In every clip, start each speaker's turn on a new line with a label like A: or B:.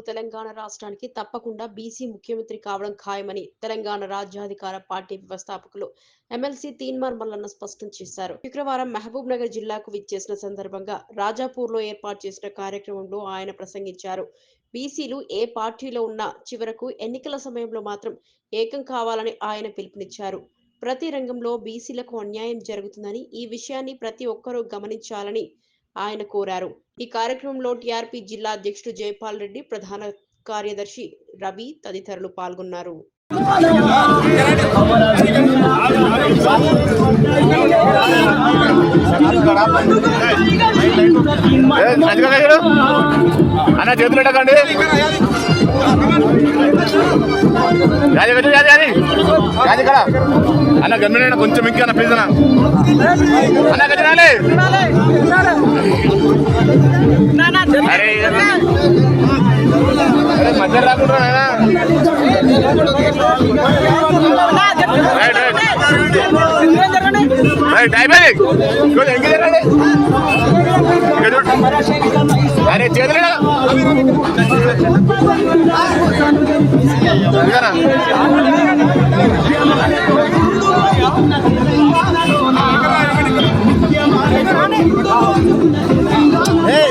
A: ఇరవై తెలంగాణ రాష్ట్రానికి తప్పకుండా బీసీ ముఖ్యమంత్రి కావడం ఖాయమని తెలంగాణ రాజ్యాధికార పార్టీ వ్యవస్థాపకులు ఎమ్మెల్సీ తీన్మార్ మల్లన్న స్పష్టం చేశారు. శుక్రవారం మహబూబ్ నగర్ జిల్లాకు విచ్చేసిన సందర్భంగా రాజాపూర్లో ఏర్పాటు చేసిన కార్యక్రమంలో ఆయన ప్రసంగించారు. బీసీలు ఏ పార్టీలో ఉన్నా చివరకు ఎన్నికల సమయంలో మాత్రం ఏకం కావాలని ఆయన పిలుపునిచ్చారు. ప్రతి రంగంలో బీసీలకు అన్యాయం జరుగుతుందని ఈ విషయాన్ని ప్రతి ఒక్కరూ గమనించాలని ఆయన కోరారు. ఈ కార్యక్రమంలో టీఆర్పీ జిల్లా అధ్యక్షుడు జయపాల్ రెడ్డి ప్రధాన కార్యదర్శి రవి తదితరులు పాల్గొన్నారు.
B: అన్న చేతులు పెట్టకండి యాది పెట్టు యాది యాది. యాది కదా అన్న గమ్మిన కొంచెం ఇంకా అన్న ప్లీజ్ అన్న. అన్న గజరాలే అరే అరే మధ్య రాకుండా अरे ड्राइवर अरे चेयर लेना Hey!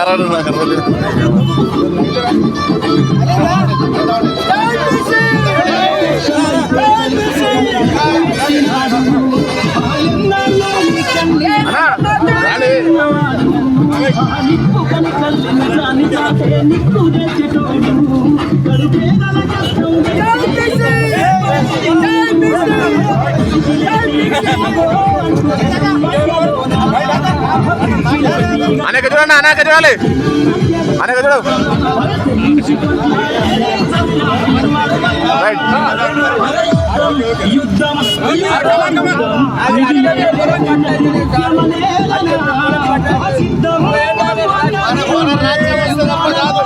B: ఇంకే జరగండి ఇక్కడ చూడు. అరే చేతులు కదా ఇదిగోనా? నువ్వు తీసి ఆరాడు నాకు అర్థం లేదు. అన్నా, రాండి. అనేక చూడండి అనేక చూడాలి అనేక చూడు రైట్
C: ఎంత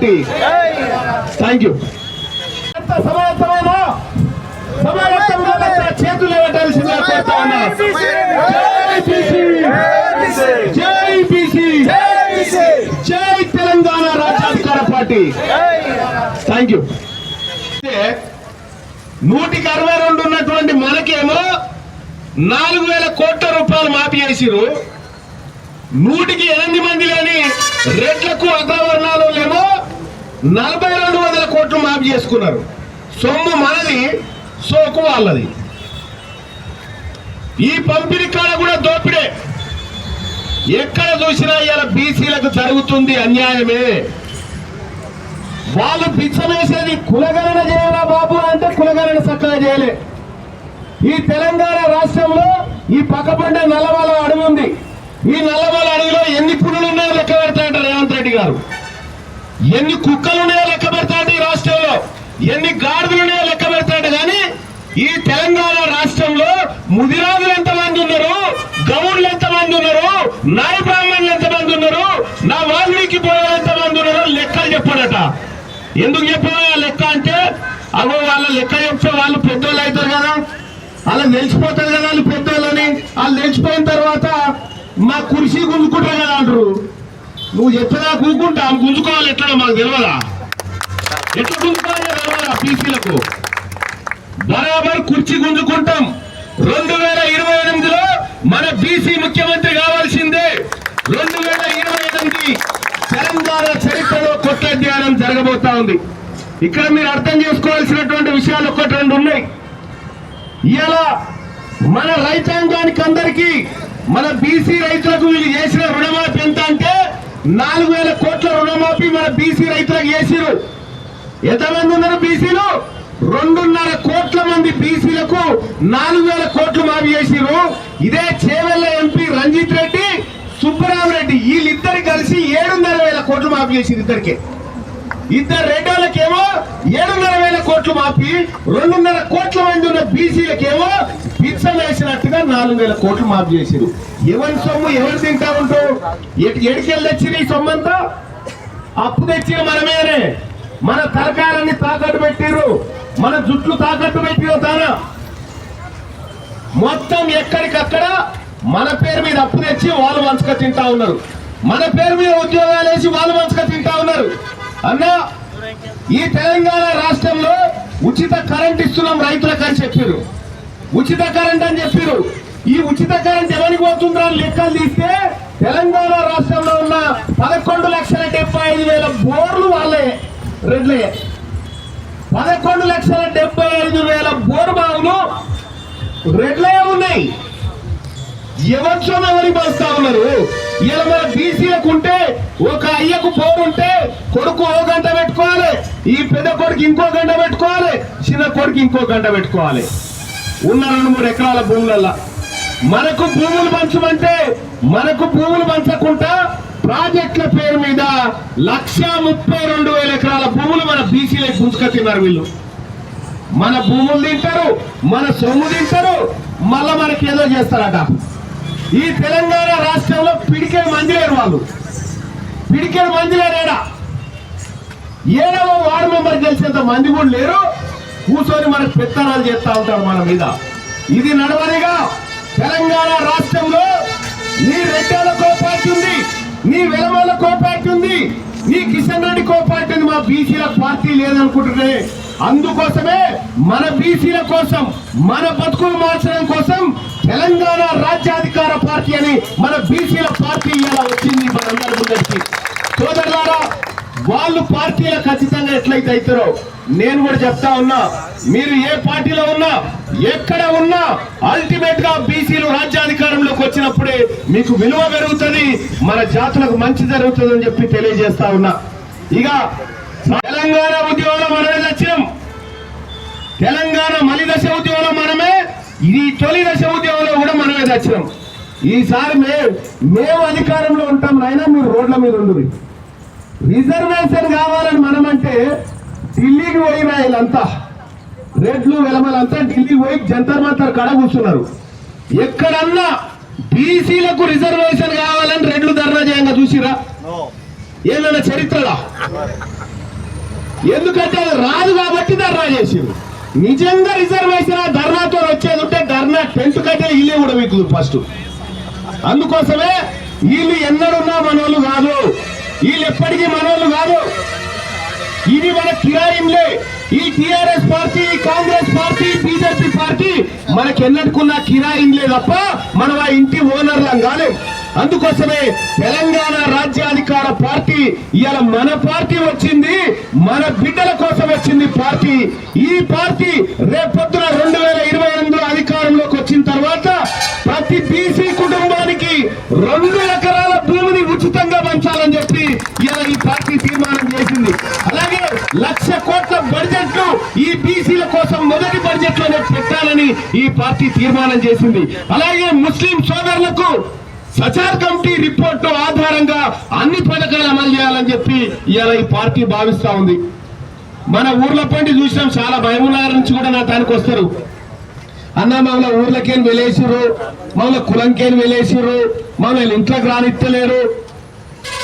C: పార్టీ థ్యాంక్ యూ ఎంత సమాయత్తమైన సమాయత్తంగా దగ్గర చేతులు ఇవ్వటాల్సిందిగా కోరుతా ఉన్నా. జై బీసీ. జై తెలంగాణ రాజ్యాధికార పార్టీ. థ్యాంక్ యూ నూటికి అరవై రెండు ఉన్నటువంటి మనకేమో నాలుగు వేల కోట్ల రూపాయలు మాఫీ చేసిరు నూటికి ఎనిమిది మంది లేని రెట్లకు అగ్రవర్ణాలు నలభై రెండు వందల కోట్లు మాఫీ చేసుకున్నారు. సొమ్ము మనది సోకు వాళ్ళది. ఈ పంపిణీ కాడ కూడా దోపిడే. ఎక్కడ చూసినా ఇలా బీసీలకు జరుగుతుంది అన్యాయమే. వాళ్ళు పిచ్చమేసేది కులగణన చేయాలా బాబు అంటే కులగణన చక్కగా చేయలే. ఈ తెలంగాణ రాష్ట్రంలో ఈ పక్కపండ నల్లమల అడవి ఉంది ఈ నల్లమల అడవిలో ఎన్ని పులులు ఉన్నాయో లెక్క పెడతాయంట రేవంత్ రెడ్డి గారు. ఎన్ని కుక్కలు ఉన్నాయో లెక్క పెడతాడు ఈ రాష్ట్రంలో? ఎన్ని గాడిదలు ఉన్నాయో లెక్క పెడతాడు కానీ ఈ తెలంగాణ రాష్ట్రంలో ముదిరాజులు ఎంతమంది ఉన్నారు గౌడ్లు ఎంతమంది ఉన్నారు నాయ బ్రాహ్మణులు ఎంతమంది ఉన్నారు నా వాల్మీకి పోయే ఎంతమంది ఉన్నారో లెక్కలు చెప్పాడట. ఎందుకు చెప్పాడు? ఆ లెక్క అంటే అగో వాళ్ళ లెక్క చెప్తే వాళ్ళు పెద్దోళ్ళు అవుతారు కదా. అలా నిలిచిపోతారు కదా వాళ్ళు పెద్దోళ్ళని. వాళ్ళు నిలిచిపోయిన తర్వాత మా కుర్చీ గుంజుకుంటారు కదా అంటారు. నువ్వు చెప్పినా కూకుంటా గుంజుకోవాలి ఎట్లా మాకు తెలియదా ఎట్లా గుంజుకోవాలి తెలియదా పీసీలకు? బరాబర్ కుర్చీ గుంజుకుంటాం. రెండు వేల ఇరవై ఎనిమిదిలో మన బీసీ ముఖ్యమంత్రి కావాల్సిందే. రెండు వేల ఇరవై ఎనిమిది తెలంగాణ చరిత్రలో కొట్లాధ్యానం జరగబోతా ఉంది. ఇక్కడ మీరు అర్థం చేసుకోవాల్సినటువంటి విషయాలు ఒకటి రెండు ఉన్నాయి. ఇలా మన రైతాంగానికి అందరికీ మన బీసీ రైతులకు వీళ్ళు చేసిన రుణమాఫీ ఎంత అంటే నాలుగు వేల కోట్ల రుణమాఫీ మన బీసీ రైతులకు చేసిరు ఎంతమంది ఉన్నారు బీసీలు? రెండున్నర కోట్ల మంది బీసీలకు నాలుగు వేల కోట్లు మాఫీ చేసిరు ఇదే చేవెళ్ళ ఎంపీ రంజిత్ రెడ్డి సుబ్బరామరెడ్డి వీళ్ళిద్దరు కలిసి ఏడున్నర వేల కోట్లు మాఫీ చేసిరు ఇద్దరికి. ఇద్దరు రెండోళ్ళకేమో ఏడున్నర వేల కోట్లు మాపి రెండున్నర కోట్ల మంది ఉన్న బీసీలకేమో పిచ్చం వేసినట్టుగా నాలుగు వేల కోట్లు మాఫీ చేసిరు ఎవరి సొమ్ము ఎవరు తింటా ఉంటావు ఎడికెళ్ళి తెచ్చిన ఈ సొమ్ము అంతా అప్పు తెచ్చిన మనమేనే. మన తరకారాన్ని తాకట్టు పెట్టిర్రు. మన జుట్లు తాకట్టు పెట్టిరో తానా? మొత్తం ఎక్కడికక్కడ మన పేరు మీద అప్పు తెచ్చి వాళ్ళు మంచుక తింటా ఉన్నారు. మన పేరు మీద ఉద్యోగాలు వేసి వాళ్ళు మంచుక తింటా ఉన్నారు. అన్నా ఈ తెలంగాణ రాష్ట్రంలో ఉచిత కరెంట్ ఇస్తున్నాం రైతులకు అని చెప్పారు ఉచిత కరెంట్ అని చెప్పారు ఈ ఉచిత కరెంట్ ఎవరికి పోతుందా లెక్కలు తీస్తే తెలంగాణ రాష్ట్రంలో ఉన్న పదకొండు లక్షల డెబ్బై ఐదు వేల బోర్లు వాళ్ళే రెడ్లయ్యే. పదకొండు లక్షల డెబ్బై ఐదు వేల బోర్ బావులు రెడ్లే ఉన్నాయి. ఎవరితో ఎవరి పోస్తా ఉన్నారు? ఇలా మన బీసీలకు ఉంటే ఒక అయ్యకు బోర్ ఉంటే కొడుకు ఓ గంట పెట్టుకోవాలి. ఈ పెద్ద కొడుకు ఇంకో గంట పెట్టుకోవాలి. చిన్న కొడుకు ఇంకో గంట పెట్టుకోవాలి. ఉన్న రెండు మూడు ఎకరాల భూములల్లా. మనకు భూములు పంచమంటే మనకు భూములు పంచకుండా ప్రాజెక్టుల పేరు మీద లక్ష ముప్పై రెండు వేల ఎకరాల భూములు మన బీసీలకు గుంజుక తిన్నారు వీళ్ళు. మన భూములు తింటారు మన సొమ్ము తింటారు మళ్ళా మనకి ఏదో చేస్తారట. ఈ తెలంగాణ రాష్ట్రంలో పిడికే మంది లేరు వాళ్ళు. పిడికే మంది లేరేడా ఏడవ వార్డు మెంబర్ గెలిచేంత మంది కూడా లేరు. కూర్చొని మనకు పెత్తనాలు చేస్తూ ఉంటారు మన మీద. ఇది నడవనిగా తెలంగాణ రాష్ట్రంలో నీ రెడ్డాల కోపాటి ఉంది నీ వెలమాల కోపాటి ఉంది నీ కిషన్ రెడ్డి కోపాటి ఉంది. మా బీసీల పార్టీ లేదనుకుంటున్నాయి అందుకోసమే మన బీసీల కోసం మన బతుకులు మార్చడం కోసం తెలంగాణ రాజ్యాధికార పార్టీ అని మన బీసీల పార్టీ ఇలా వచ్చింది మనందరి ముందరికి. సోదరులారా వాళ్ళు పార్టీలో ఖచ్చితంగా ఎట్లయితే అవుతారో నేను కూడా చెప్తా ఉన్నా మీరు ఏ పార్టీలో ఉన్నా ఎక్కడ ఉన్నా అల్టిమేట్గా బీసీలు రాజ్యాధికారంలోకి వచ్చినప్పుడే మీకు విలువ పెరుగుతుంది మన జాతులకు మంచి జరుగుతుంది అని చెప్పి తెలియజేస్తా ఉన్నా. ఇక తెలంగాణ ఉద్యోగంలో మనమే తెచ్చినాం తెలంగాణ మలి దశ ఉద్యోగంలో మనమే ఇది తొలి దశ ఉద్యోగంలో కూడా మనమే తెచ్చినాం ఈసారి మేము మేము అధికారంలో ఉంటాం నాయనా మీరు రోడ్ల మీద ఉండరు. రిజర్వేషన్ కావాలని మనమంటే ఢిల్లీకి పోయిన వీళ్ళంతా రెడ్లు వెలమలంతా ఢిల్లీకి పోయి జంతర్ మంతర్ కడ కూర్చున్నారు. ఎక్కడన్నా బీసీలకు రిజర్వేషన్ కావాలని రెడ్లు ధర్నా చేయంగా చూసిరా? ఏమన్నా చరిత్రలా? ఎందుకంటే అది రాదు కాబట్టి ధర్నా చేసింది నిజంగా రిజర్వేషన్ ఆ ధర్నాతో వచ్చేది ఉంటే ధర్నా టెంట్ కట్టే ఇల్లే కూడా మీకు ఫస్ట్. అందుకోసమే వీళ్ళు ఎన్నడున్నా మనోళ్ళు కాదు. వీళ్ళు ఎప్పటికీ మనోళ్ళు కాదు. ఇది మన కిరాయింలే. ఈ TRS party Congress party BJP party మనకి ఎన్నడుకున్న కిరాయింలే తప్ప మనం ఆ ఇంటి ఓనర్లం కాలేం. అందుకోసమే తెలంగాణ రాజ్యాధికార పార్టీ ఇవాళ మన పార్టీ వచ్చింది మన బిడ్డల కోసం వచ్చింది పార్టీ. ఈ పార్టీ రేపొద్దున రెండు వేల ఇరవై ఎనిమిదిలో అధికారంలోకి వచ్చిన తర్వాత ప్రతి బీసీ కుటుంబానికి రెండు ఎకరాల భూమిని ఉచితంగా పంచాలని చెప్పి ఇలా ఈ పార్టీ తీర్మానం చేసింది. అలాగే లక్ష కోట్ల బడ్జెట్ ఈ బీసీల కోసం మొదటి బడ్జెట్లోనే పెట్టాలని ఈ పార్టీ తీర్మానం చేసింది. అలాగే ముస్లిం సోదరులకు సచార్ కమిటీ రిపోర్ట్ ఆధారంగా అన్ని పథకాలు అమలు చేయాలని చెప్పి ఇలా ఈ పార్టీ భావిస్తా ఉంది. మన ఊర్ల పండి చూసినాం చాలా భయములార నుంచి కూడా నా దానికి వస్తారు. అన్న మమ్మల్ని ఊర్లకేం వెళ్ళేసిర్రు మమ్మల్ని కులంకేం వెళ్ళేసిర్రు మమ్మల్ని ఇంట్లోకి రానిత్తలేరు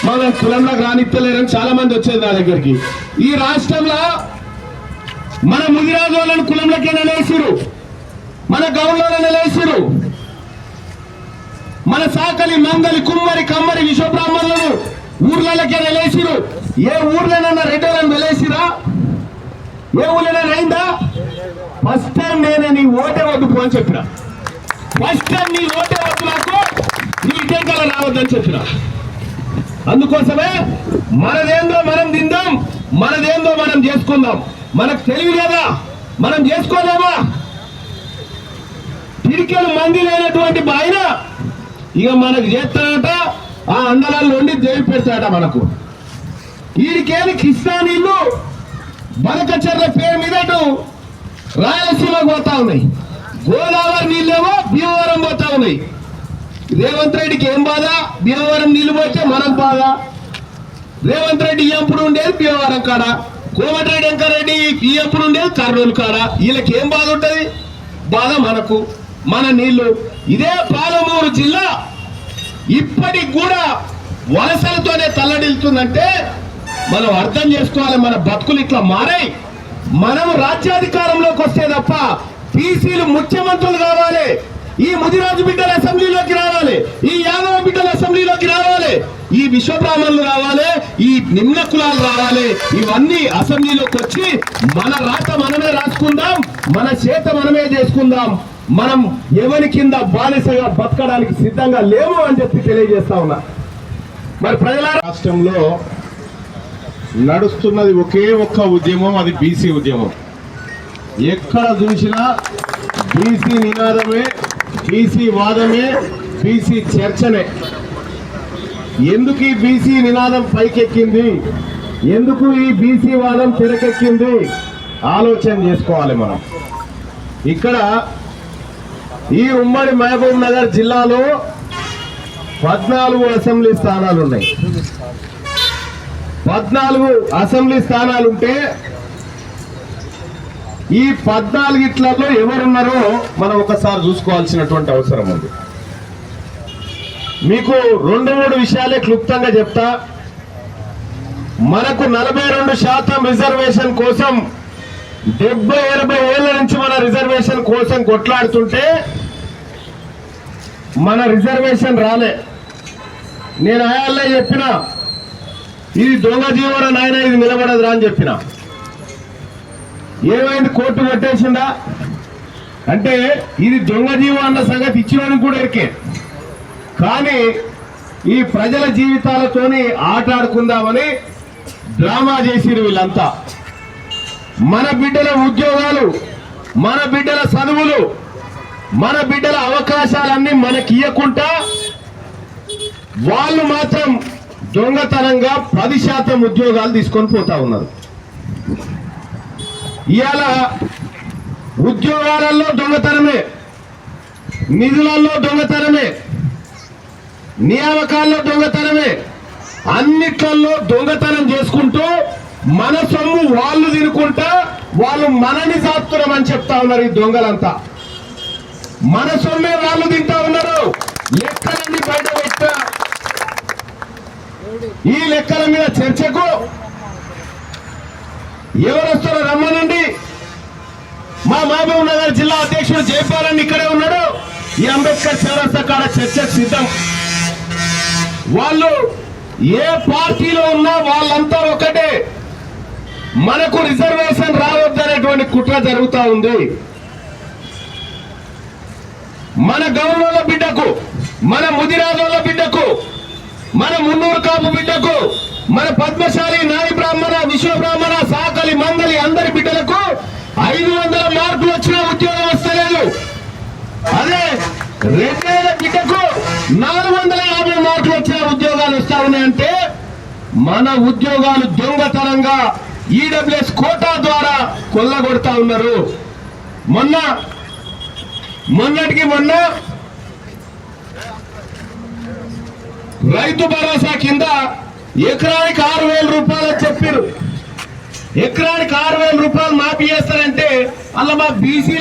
C: మమ్మల్ని కులంలోకి రానిత్తలేరు అని చాలా మంది వచ్చేది నా దగ్గరికి. ఈ రాష్ట్రంలో మన ముదిరాజు వాళ్ళని కులంలోకి నెలేసిరు మన గౌన్లో నెలేసిరు మన సాకలి మందలి కుమ్మరి కమ్మరి విశ్వబ్రాహ్మణులను ఊర్లకే నెలేసిరు ఏ ఊర్లోనన్నా రెడ్డోలను వెలేసిరా? ఏ ఊర్లోనైనా అయిందా? ఫస్ట్ టైం నేనే నీ ఓటే వద్దు పో అని చెప్పిన. ఫస్ట్ టైం నీ ఓటే వద్దు నాకు నీ ఇటెంకల రావద్దని చెప్పిన. అందుకోసమే మనదేందో మనం తిందాం మనదేందో మనం చేసుకుందాం. మనకు తెలివి లేదా? మనం చేసుకోలేమా? పిడికెలు మంది లేనటువంటి బాయినా ఇక మనకు చేస్తాడట ఆ అండలాల్లో ఉండి దేవి పెడతాడట మనకు. వీడికేమి కృష్ణా నీళ్ళు బనకచర్ల పేరు మీద రాయలసీమకు పోతా ఉన్నాయి. గోదావరి నీళ్ళేమో భీమవరం పోతా ఉన్నాయి. రేవంత్ రెడ్డికి ఏం బాధ? భీమవరం నీళ్ళు పోతే మనకు బాధ. రేవంత్ రెడ్డి ఎప్పుడు ఉండేది భీమవరం కాడ? కోమటిరెడ్డి వెంకరెడ్డి ఎప్పుడు ఉండేది కర్నూలు కాడ? వీళ్ళకి ఏం బాధ ఉంటుంది? బాధ మనకు. మన నీళ్ళు. ఇదే పాలమూరు జిల్లా. ఇప్పటికి కూడా వలసలతోనే తల్లడిల్తుందంటే మనం అర్థం చేసుకోవాలి మన బతుకులు ఇట్లా మారాయి. మనం రాజ్యాధికారంలోకి వస్తే తప్ప పీసీలు ముఖ్యమంత్రులు కావాలి. ఈ ముదిరాజు బిడ్డల అసెంబ్లీలోకి రావాలి. ఈ యాదవ బిడ్డల అసెంబ్లీలోకి రావాలి. ఈ విశ్వబ్రాహ్మణులు రావాలి. ఈ నిమ్న కులాలు రావాలి. ఇవన్నీ అసెంబ్లీలోకి వచ్చి మన రాత మనమే రాసుకుందాం మన చేత మనమే చేసుకుందాం. మనం ఎవరి కింద బానిసగా బతకడానికి సిద్ధంగా లేము అని చెప్పి తెలియజేస్తా ఉన్నా. మరి ప్రజల రాష్ట్రంలో నడుస్తున్నది ఒకే ఒక్క ఉద్యమం అది బీసీ ఉద్యమం. ఎక్కడ చూసినా బీసీ నినాదమే బీసీ వాదమే బీసీ చర్చనే. ఎందుకు ఈ బీసీ నినాదం పైకెక్కింది? ఎందుకు ఈ బీసీ వాదం తెరకెక్కింది? ఆలోచన చేసుకోవాలి మనం. ఇక్కడ ఈ ఉమ్మడి మహబూబ్ నగర్ జిల్లాలో పద్నాలుగు అసెంబ్లీ స్థానాలు ఉన్నాయి పద్నాలుగు అసెంబ్లీ స్థానాలు ఉంటే ఈ పద్నాలుగిట్లలో ఎవరున్నారో మనం ఒకసారి చూసుకోవాల్సినటువంటి అవసరం ఉంది. మీకు రెండు మూడు విషయాలే క్లుప్తంగా చెప్తా. మనకు నలభై రెండు శాతం రిజర్వేషన్ కోసం డెబ్బై ఎనభై ఏళ్ళ నుంచి మన రిజర్వేషన్ కోసం కొట్లాడుతుంటే మన రిజర్వేషన్ రాలే. నేను ఆయాలే చెప్పిన ఇది దొంగ జీవన నాయన ఇది నిలబడదురా అని చెప్పిన. ఏమైంది? కోర్టు కొట్టేసిందా? అంటే ఇది దొంగ జీవం అన్న సంగతి ఇచ్చినని కూడా ఎరికే కానీ ఈ ప్రజల జీవితాలతోని ఆట ఆడుకుందామని డ్రామా చేసిరు వీళ్ళంతా. మన బిడ్డల ఉద్యోగాలు మన బిడ్డల చదువులు మన బిడ్డల అవకాశాలన్నీ మనకి ఇవ్వకుండా వాళ్ళు మాత్రం దొంగతనంగా పది శాతం ఉద్యోగాలు తీసుకొని పోతా ఉన్నారు. ఇవాళ ఉద్యోగాలలో దొంగతనమే నిధులలో దొంగతనమే నియామకాల్లో దొంగతనమే అన్నిట్లలో దొంగతనం చేసుకుంటూ మన సొమ్ము వాళ్ళు తినుకుంటా వాళ్ళు మనని సాత్తురం అని చెప్తా ఉన్నారు ఈ దొంగలంతా. మన సొమ్మే వాళ్ళు తింటా ఉన్నారు. లెక్కలన్నీ బయట పెట్టా. ఈ లెక్కల మీద చర్చకు ఎవరు వస్తారో రమ్మనండి. మా మహబూబ్ నగర్ జిల్లా అధ్యక్షుడు జయపాలన్ ఇక్కడే ఉన్నాడు. ఈ అంబేద్కర్ చౌరస్తా కాడ చర్చ సిద్ధం. వాళ్ళు ఏ పార్టీలో ఉన్నా వాళ్ళంతా ఒకటే. మనకు రిజర్వేషన్ రావద్దనేటువంటి కుట్ర జరుగుతూ ఉంది. మన గౌరవుల బిడ్డకు మన ముదిరాజుల బిడ్డకు మన మున్నూరు కాపు బిడ్డకు మన పద్మశాలి నాయ బ్రాహ్మణ విశ్వ బ్రాహ్మణ సాకలి మంగలి అందరి బిడ్డలకు ఐదు వందల మార్కులు వచ్చిన ఉద్యోగం వస్తలేదు. అదే రెండేళ్ళ బిడ్డకు నాలుగు వందల యాభై మార్కులు వచ్చిన ఉద్యోగాలు వస్తా ఉన్నాయంటే మన ఉద్యోగాలు దొంగతనంగా ఈడబ్ల్యూఎస్ కోటా ద్వారా కొల్లగొడతా ఉన్నారు. మొన్న మొన్నటికి మొన్న రైతు భరోసా కింద ఎకరానికి ఆరు వేల రూపాయలు చెప్పారు ఎకరానికి ఆరు వేల రూపాయలు మాఫీ చేస్తారంటే అలా మా బీసీ